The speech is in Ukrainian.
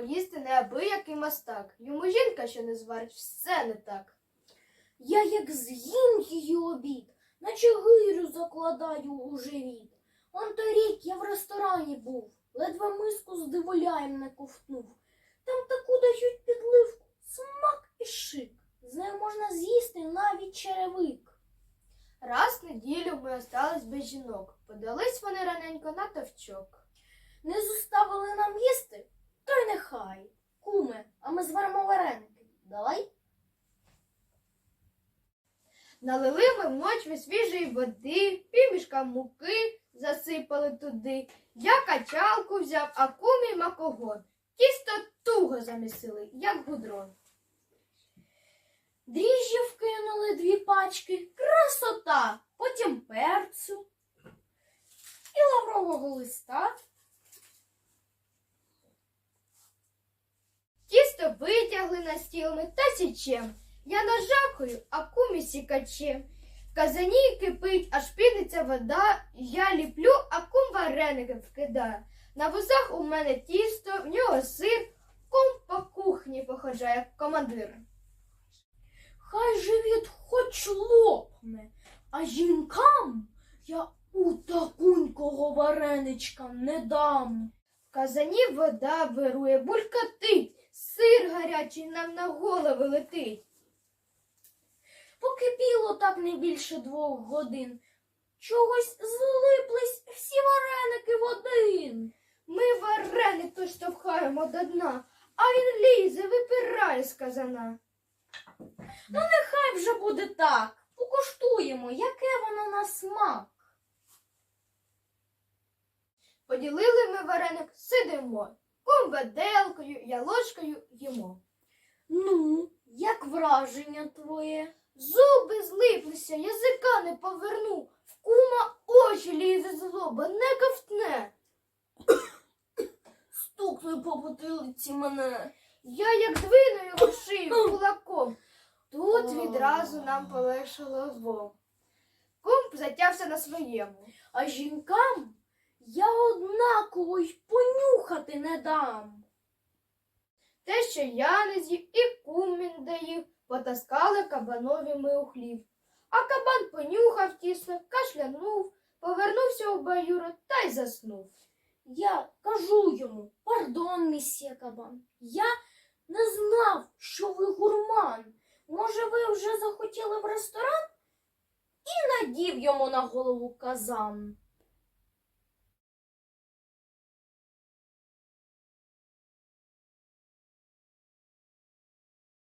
поїсти неабиякий мастак. Йому жінка, що не зварить, все не так. Я як з'їм її обід, наче гирю закладаю у живіт. Он торік я в ресторані був, ледве миску з диволяєм не ковтнув. Там таку дають підливку, смак і шик. З нею можна з'їсти навіть черевик. Раз в неділю ми остались без жінок. Подались вони раненько на товчок. Не зоставили нам їсти, то й нехай. Куме, а ми зваримо вареники. Давай. Налили ми в мочві свіжої води, півмішка муки засипали туди. Я качалку взяв, а кумі макогон. Тісто туго замісили, як гудрон. Дріжджі вкинули дві пачки, красота, потім перцю і лаврового листа. Тісто витягли на стіл ми та січем. Я нажакую, а кумі сікачем. В казані кипить, аж підеться вода. Я ліплю, а кум вареники вкидає. На вусах у мене тісто, в нього сир, кум по кухні походжає, як командир. Хай живіт хоч лопне, а жінкам я у такунького вареничка не дам. В казані вода вирує, булькотить, сир гарячий нам на голови летить. Покипіло так не більше двох годин. Чогось злиплись всі вареники в один. Ми вареник то штовхаємо до дна, а він лізе, випирає з казана. Ну, нехай вже буде так. Покуштуємо, яке воно на смак. Поділили ми вареник, сидимо. Кум веделкою, я ложкою їмо. Ну, як враження твоє? Зуби злиплися, язика не поверну. В кума очі лізе злоба, не ковтне. Стукни по бутилиці мене. Я як двину його шию кулаком. Тут відразу нам полегшало двом. Кум затявся на своєму. А жінкам я однаково й понюхати не дам. Те, що я не з'їв, і кум не доїв, потаскали кабанові ми у хлів. А кабан понюхав тісно, кашлянув, повернувся у баюру та й заснув. Я кажу йому, пардон, місьє кабан. Я не знав, що ви гурман. Може, ви вже захотіли в ресторан? І надів йому на голову казан.